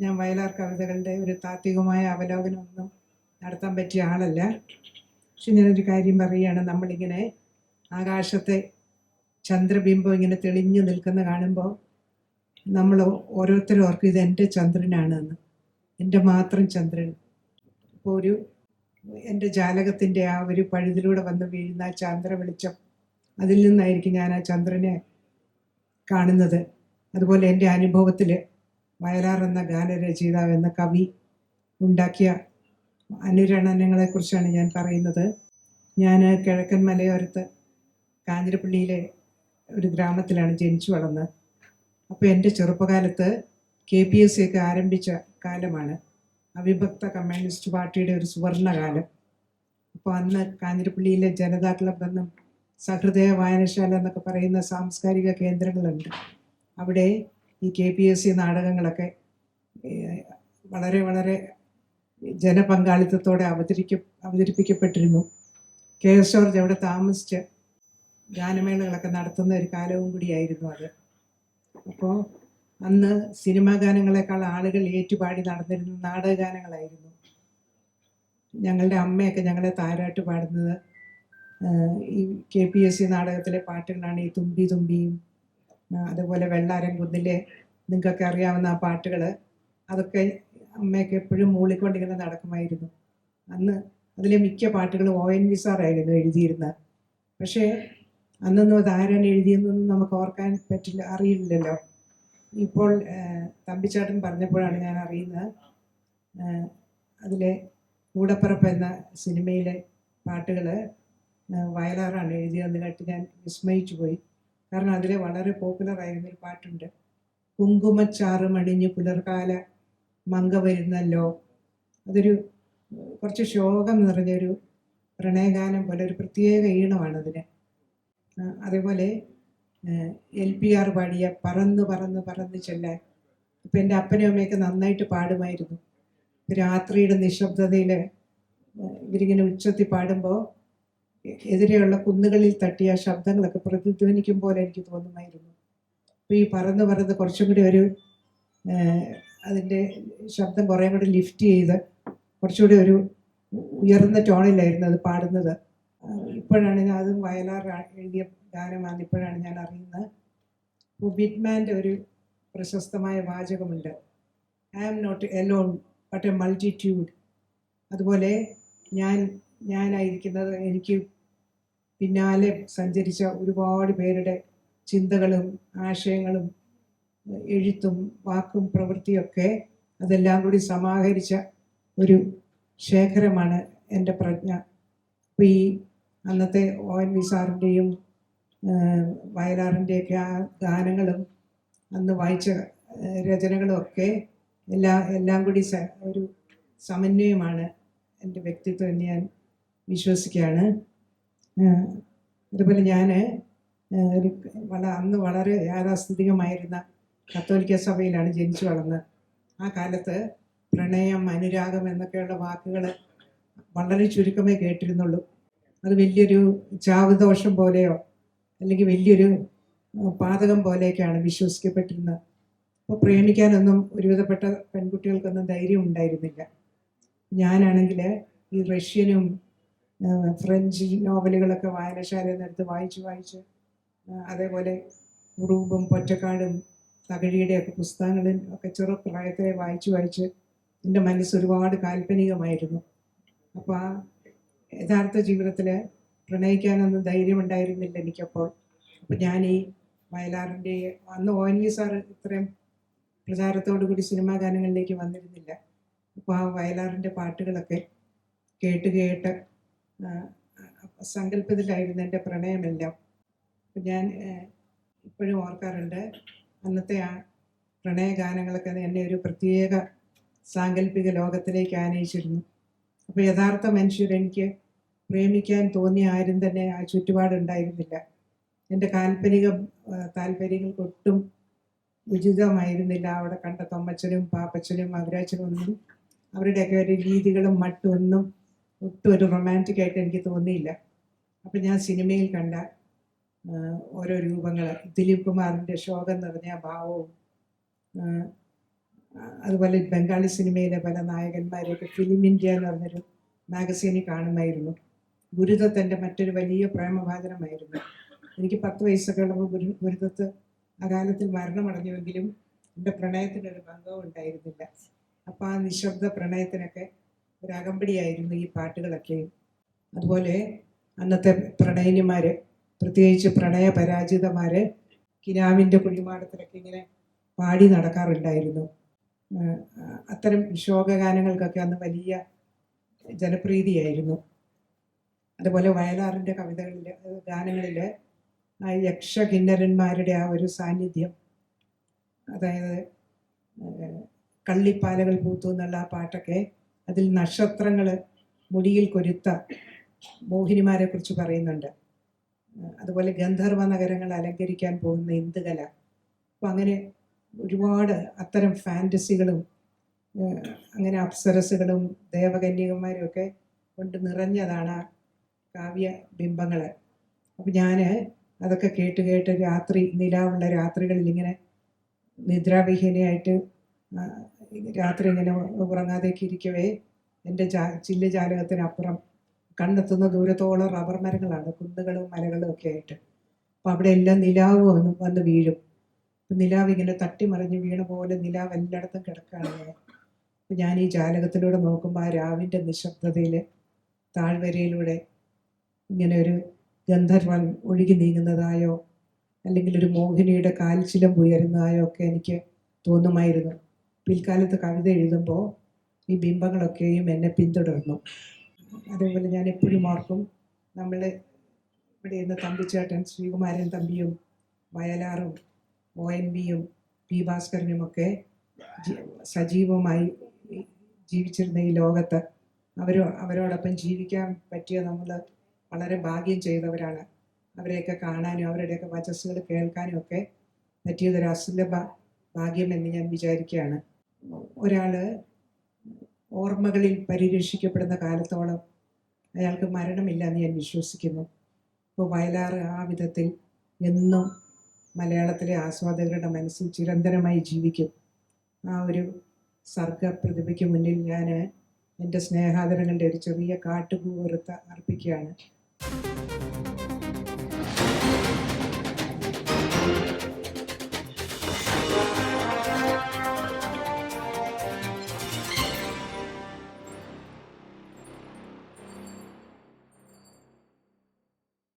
ഞാൻ വയലാർ കവിതകളുടെ ഒരു താത്വികമായ അവലോകനമൊന്നും നടത്താൻ പറ്റിയ ആളല്ല. പക്ഷെ ഞാനൊരു കാര്യം പറയുകയാണ്. നമ്മളിങ്ങനെ ആകാശത്തെ ചന്ദ്രബിംബം ഇങ്ങനെ തെളിഞ്ഞു നിൽക്കുന്ന കാണുമ്പോൾ നമ്മൾ ഓരോരുത്തരും ഓർക്കും ഇത് എന്റെ ചന്ദ്രനാണ് എന്ന് എന്റെ മാത്രം ചന്ദ്രൻ. അപ്പോൾ ഒരു എന്റെ ജാലകത്തിന്റെ ആ ഒരു പഴുതിലൂടെ വന്ന് വീഴുന്ന ആ ചന്ദ്ര വെളിച്ചം അതിൽ നിന്നായിരിക്കും ഞാൻ ആ ചന്ദ്രനെ കാണുന്നത്. അതുപോലെ എന്റെ അനുഭവത്തിൽ വയലാർ എന്ന ഗാനരചയിതാവ് എന്ന കവി ഉണ്ടാക്കിയ അനുരണനങ്ങളെക്കുറിച്ചാണ് ഞാൻ പറയുന്നത്. ഞാൻ കിഴക്കൻ മലയോരത്ത് കാഞ്ഞിരപ്പള്ളിയിലെ ഒരു ഗ്രാമത്തിലാണ് ജനിച്ചു വളർന്നത്. അപ്പോൾ എന്റെ ചെറുപ്പകാലത്ത് കെ പി എസ് സി ഒക്കെ ആരംഭിച്ച കാലമാണ്. അവിഭക്ത കമ്മ്യൂണിസ്റ്റ് പാർട്ടിയുടെ ഒരു സുവർണകാലം. അപ്പോൾ അന്ന് കാഞ്ഞിരപ്പള്ളിയിലെ ജനതാ ക്ലബ് എന്നും സഹൃദയ വായനശാല എന്നൊക്കെ പറയുന്ന സാംസ്കാരിക കേന്ദ്രങ്ങളുണ്ട്. അവിടെ ഈ കെ പി എസ് സി നാടകങ്ങളൊക്കെ വളരെ വളരെ ജനപങ്കാളിത്തത്തോടെ അവതരിക്ക അവതരിപ്പിക്കപ്പെട്ടിരുന്നു. കെ എസ് ജോർജ് അവിടെ താമസിച്ച് ഗാനമേളകളൊക്കെ നടത്തുന്ന ഒരു കാലവും കൂടിയായിരുന്നു അത്. അപ്പോൾ അന്ന് സിനിമാ ഗാനങ്ങളെക്കാൾ ആളുകൾ ഏറ്റുപാടി നടന്നിരുന്ന നാടക ഗാനങ്ങളായിരുന്നു ഞങ്ങളുടെ അമ്മയൊക്കെ ഞങ്ങളെ താരാട്ട് പാടുന്നത്. ഈ കെ പി എസ് സി നാടകത്തിലെ പാട്ടുകളാണ് ഈ തുമ്പി തുമ്പിയും അതുപോലെ വെള്ളാരം കുന്നിലെ നിങ്ങൾക്കൊക്കെ അറിയാവുന്ന ആ പാട്ടുകൾ അതൊക്കെ അമ്മയൊക്കെ എപ്പോഴും മൂളിക്കൊണ്ടിങ്ങനെ നടക്കുമായിരുന്നു. അന്ന് അതിലെ മിക്ക പാട്ടുകളും ഒ എൻ വി സാറായിരുന്നു എഴുതിയിരുന്നത്. പക്ഷേ അന്നൊന്നും അത് ആരാണ് എഴുതിയെന്നൊന്നും നമുക്ക് ഓർക്കാൻ പറ്റില്ല അറിയില്ലല്ലോ. ഇപ്പോൾ തമ്പിച്ചാട്ടൻ പറഞ്ഞപ്പോഴാണ് ഞാൻ അറിയുന്നത്. അതിലെ കൂടപ്പിറപ്പ് എന്ന സിനിമയിലെ പാട്ടുകൾ വയലാറാണ് എഴുതിയതെന്ന് കേട്ട് ഞാൻ വിസ്മയിച്ചു പോയി കാരണം അതിലെ വളരെ പോപ്പുലർ ആയിരുന്ന ഒരു പാട്ടുണ്ട്. കുങ്കുമച്ചാറ് മണിഞ്ഞ് പുലർകാല മങ്ക വരുന്നല്ലോ. അതൊരു കുറച്ച് ശോകം നിറഞ്ഞൊരു പ്രണയഗാനം പോലെ ഒരു പ്രത്യേക ഈണമാണ് അതിന് അതേപോലെ എൽ പി ആർ പാടിയ പറന്ന് പറന്ന് പറന്ന് ചെല്ലാൻ. ഇപ്പം എന്റെ അപ്പനും അമ്മയൊക്കെ നന്നായിട്ട് പാടുമായിരുന്നു. രാത്രിയുടെ നിശബ്ദതയിൽ ഇവരിങ്ങനെ ഉച്ചത്തി പാടുമ്പോൾ എതിരെയുള്ള കുന്നുകളിൽ തട്ടിയ ശബ്ദങ്ങളൊക്കെ പ്രതിധ്വനിക്കും പോലെ എനിക്ക് തോന്നുമായിരുന്നു. അപ്പോൾ ഈ പറന്ന് പറന്ന് കുറച്ചും കൂടി ഒരു അതിന്റെ ശബ്ദം കുറേ കൂടി ലിഫ്റ്റ് ചെയ്ത് കുറച്ചുകൂടി ഒരു ഉയർന്ന ടോണിലായിരുന്നു അത് പാടുന്നത്. ഇപ്പോഴാണ് ഞാൻ അതും വയലാർ എഴുതിയ ഗാനമാണ് ഇപ്പോഴാണ് ഞാൻ അറിയുന്നത്. ബിറ്റ്മാന്റെ ഒരു പ്രശസ്തമായ വാചകമുണ്ട്. I am not alone but a multitude അതുപോലെ ഞാൻ ഞാനായിരിക്കുന്നത് എനിക്ക് പിന്നാലെ സഞ്ചരിച്ച ഒരുപാട് പേരുടെ ചിന്തകളും ആശയങ്ങളും എഴുത്തും വാക്കും പ്രവൃത്തിയൊക്കെ അതെല്ലാം കൂടി സമാഹരിച്ച ഒരു ശേഖരമാണ് എന്റെ പ്രജ്ഞ. അപ്പോൾ ഈ അന്നത്തെ ഒ എൻ വി സാറിന്റെയും വയലാറിന്റെയൊക്കെ ആ ഗാനങ്ങളും അന്ന് വായിച്ച രചനകളുമൊക്കെ എല്ലാ എല്ലാം കൂടി ഒരു സമന്വയമാണ് എന്റെ വ്യക്തിത്വം ഞാൻ വിശ്വസിക്കുകയാണ്. അതുപോലെ ഞാൻ ഒരു വള അന്ന് വളരെ യാഥാസ്ഥിതികമായിരുന്ന കത്തോലിക്ക സഭയിലാണ് ജനിച്ചു വളർന്നത് ആ കാലത്ത് പ്രണയം അനുരാഗം എന്നൊക്കെയുള്ള വാക്കുകൾ വളരെ ചുരുക്കമേ കേട്ടിരുന്നുള്ളൂ. അത് വലിയൊരു ചാവുദോഷം പോലെയോ അല്ലെങ്കിൽ വലിയൊരു പാതകം പോലെയൊക്കെയാണ് വിശ്വസിക്കപ്പെട്ടിരുന്നത്. അപ്പോൾ പ്രേമിക്കാനൊന്നും ഒരുവിധപ്പെട്ട പെൺകുട്ടികൾക്കൊന്നും ധൈര്യം ഉണ്ടായിരുന്നില്ല. ഞാനാണെങ്കിൽ ഈ റഷ്യനും ഫ്രഞ്ച് നോവലുകളൊക്കെ വായനശാലയിൽ നിന്ന് എടുത്ത് വായിച്ച് വായിച്ച് അതേപോലെ ഉറൂബും പൊറ്റക്കാടും തകഴിയുടെയൊക്കെ പുസ്തകങ്ങളിൽ ഒക്കെ ചെറുപ്രായത്തിലെ വായിച്ച് വായിച്ച് എന്റെ മനസ്സ് ഒരുപാട് കാൽപ്പനികമായിരുന്നു. അപ്പോൾ ആ യഥാർത്ഥ ജീവിതത്തിൽ പ്രണയിക്കാനൊന്നും ധൈര്യമുണ്ടായിരുന്നില്ല എനിക്കപ്പോൾ. അപ്പോൾ ഞാൻ ഈ വയലാറിന്റെ അന്ന് ഒ എൻ വി സാർ ഇത്രയും പ്രചാരത്തോടു കൂടി സിനിമാ ഗാനങ്ങളിലേക്ക് വന്നിരുന്നില്ല. അപ്പോൾ ആ വയലാറിന്റെ പാട്ടുകളൊക്കെ കേട്ട് കേട്ട് സങ്കല്പത്തിലായിരുന്നു എന്റെ പ്രണയമെല്ലാം. ഞാൻ ഇപ്പോഴും ഓർക്കാറുണ്ട് അന്നത്തെ ആ പ്രണയഗാനങ്ങളൊക്കെ എന്നെ ഒരു പ്രത്യേക സാങ്കല്പിക ലോകത്തിലേക്ക് ആനയിച്ചിരുന്നു. അപ്പോൾ യഥാർത്ഥ മനുഷ്യരെനിക്ക് പ്രേമിക്കാൻ തോന്നിയ ആരും തന്നെ ആ ചുറ്റുപാടുണ്ടായിരുന്നില്ല എന്റെ കാൽപ്പനിക താല്പര്യങ്ങൾക്കൊട്ടും ഉചിതമായിരുന്നില്ല. അവിടെ കണ്ട തൊമ്മച്ചനും പാപ്പച്ചനും മധുരാച്ചനും ഒന്നും അവരുടെയൊക്കെ ഒരു രീതികളും മട്ടും ഒന്നും ഒട്ടും ഒരു റൊമാന്റിക് ആയിട്ട് എനിക്ക് തോന്നിയില്ല. അപ്പം ഞാൻ സിനിമയിൽ കണ്ട ഓരോ രൂപങ്ങൾ ദിലീപ് കുമാറിന്റെ ശോകം നിറഞ്ഞ ഭാവവും അതുപോലെ ബംഗാളി സിനിമയിലെ പല നായകന്മാരെയൊക്കെ ഫിലിം ഇന്ത്യ എന്ന് പറഞ്ഞൊരു മാഗസീനിൽ കാണുമായിരുന്നു. ഗുരുദത്തന്റെ മറ്റൊരു വലിയ പ്രേമഭാചനമായിരുന്നു എനിക്ക് പത്ത് വയസ്സൊക്കെ ഉള്ളപ്പോൾ ഗുരു ഗുരുദത്ത് അകാലത്തിൽ മരണമടഞ്ഞുവെങ്കിലും എന്റെ പ്രണയത്തിനൊരു ഭംഗവും ഉണ്ടായിരുന്നില്ല. അപ്പോൾ ആ നിശബ്ദ പ്രണയത്തിനൊക്കെ ഒരു അകമ്പടിയായിരുന്നു ഈ പാട്ടുകളൊക്കെ. അതുപോലെ അന്നത്തെ പ്രണയിനിമാർ പ്രത്യേകിച്ച് പ്രണയ പരാജിതമാർ കിനാവിന്റെ കുഴിമാടത്തിലൊക്കെ ഇങ്ങനെ പാടി നടക്കാറുണ്ടായിരുന്നു. അത്തരം ശോകഗാനങ്ങൾക്കൊക്കെ അന്ന് വലിയ ജനപ്രീതിയായിരുന്നു. അതുപോലെ വയലാറിന്റെ കവിതകളിൽ ഗാനങ്ങളിൽ ആ യക്ഷ കിന്നരന്മാരുടെ ആ ഒരു സാന്നിധ്യം അതായത് കള്ളിപ്പാലകൾ പൂത്തു എന്നുള്ള ആ പാട്ടൊക്കെ അതിൽ നക്ഷത്രങ്ങൾ മുടിയിൽ കൊരുത്ത മോഹിനിമാരെ കുറിച്ച് പറയുന്നുണ്ട്. അതുപോലെ ഗന്ധർവ നഗരങ്ങൾ അലങ്കരിക്കാൻ പോകുന്ന ഇന്ദുകല. അപ്പം അങ്ങനെ ഒരുപാട് അത്തരം ഫാന്റസികളും അങ്ങനെ അപ്സരസുകളും ദേവകന്യകന്മാരും ഒക്കെ കൊണ്ട് നിറഞ്ഞതാണ് കാവ്യ ബിംബങ്ങൾ അപ്പം ഞാൻ അതൊക്കെ കേട്ട് കേട്ട് രാത്രി നിലാവുള്ള രാത്രികളിൽ ഇങ്ങനെ നിദ്രാവിഹീനയായിട്ട് രാത്രി ഇങ്ങനെ ഉറങ്ങാതേക്ക് ഇരിക്കവേ. എന്റെ ജാ ചില്ല് ജാലകത്തിനപ്പുറം കണ്ണെത്തുന്ന ദൂരത്തോളം റബ്ബർ മരങ്ങളാണ് കുന്നുകളും മലകളും ഒക്കെ ആയിട്ട്. അപ്പം അവിടെ എല്ലാം നിലാവ് വന്ന് വന്ന് വീഴും. നിലാവ് ഇങ്ങനെ തട്ടിമറിഞ്ഞ് വീണ പോലെ നിലാവ് എല്ലായിടത്തും കിടക്കുകയാണ്. ഇങ്ങനെ അപ്പം ഞാൻ ഈ ജാലകത്തിലൂടെ നോക്കുമ്പോൾ ആ രാവിന്റെ നിശബ്ദതയിൽ താഴ്വരയിലൂടെ ഇങ്ങനെ ഒരു ഗന്ധർവൻ ഒഴുകി നീങ്ങുന്നതായോ അല്ലെങ്കിൽ ഒരു മോഹിനിയുടെ കാൽച്ചിലം ഉയരുന്നതായോ ഒക്കെ എനിക്ക് തോന്നുമായിരുന്നു. പിൽക്കാലത്ത് കവിത എഴുതുമ്പോൾ ഈ ബിംബങ്ങളൊക്കെയും എന്നെ പിന്തുടർന്നു. അതേപോലെ ഞാൻ എപ്പോഴും ഓർക്കും നമ്മൾ ഇവിടെ ഇരുന്ന തമ്പിച്ചേട്ടൻ ശ്രീകുമാരൻ തമ്പിയും വയലാറും ഒ എൻ വിയും പി ഭാസ്കരനും ഒക്കെ സജീവമായി ജീവിച്ചിരുന്ന ഈ ലോകത്ത് അവരോ അവരോടൊപ്പം ജീവിക്കാൻ പറ്റിയ നമ്മൾ വളരെ ഭാഗ്യം ചെയ്തവരാണ്. അവരെയൊക്കെ കാണാനും അവരുടെയൊക്കെ വചസ്സുകൾ കേൾക്കാനും ഒക്കെ പറ്റിയതൊരു അസുലഭ ഭാഗ്യമെന്ന് ഞാൻ വിചാരിക്കുകയാണ്. ഒരാൾ ഓർമ്മകളിൽ പരിരക്ഷിക്കപ്പെടുന്ന കാലത്തോളം അയാൾക്ക് മരണമില്ല എന്ന് ഞാൻ വിശ്വസിക്കുന്നു. ഇപ്പോൾ വയലാർ ആ വിധത്തിൽ എന്നും മലയാളത്തിലെ ആസ്വാദകരുടെ മനസ്സിൽ ചിരന്തരമായി ജീവിക്കും. ആ ഒരു സർഗ പ്രതിഭയ്ക്ക് മുന്നിൽ ഞാൻ എന്റെ സ്നേഹാദരങ്ങളുടെ ഒരു ചെറിയ കാട്ടുപൂ വെറുത്ത അർപ്പിക്കുകയാണ്.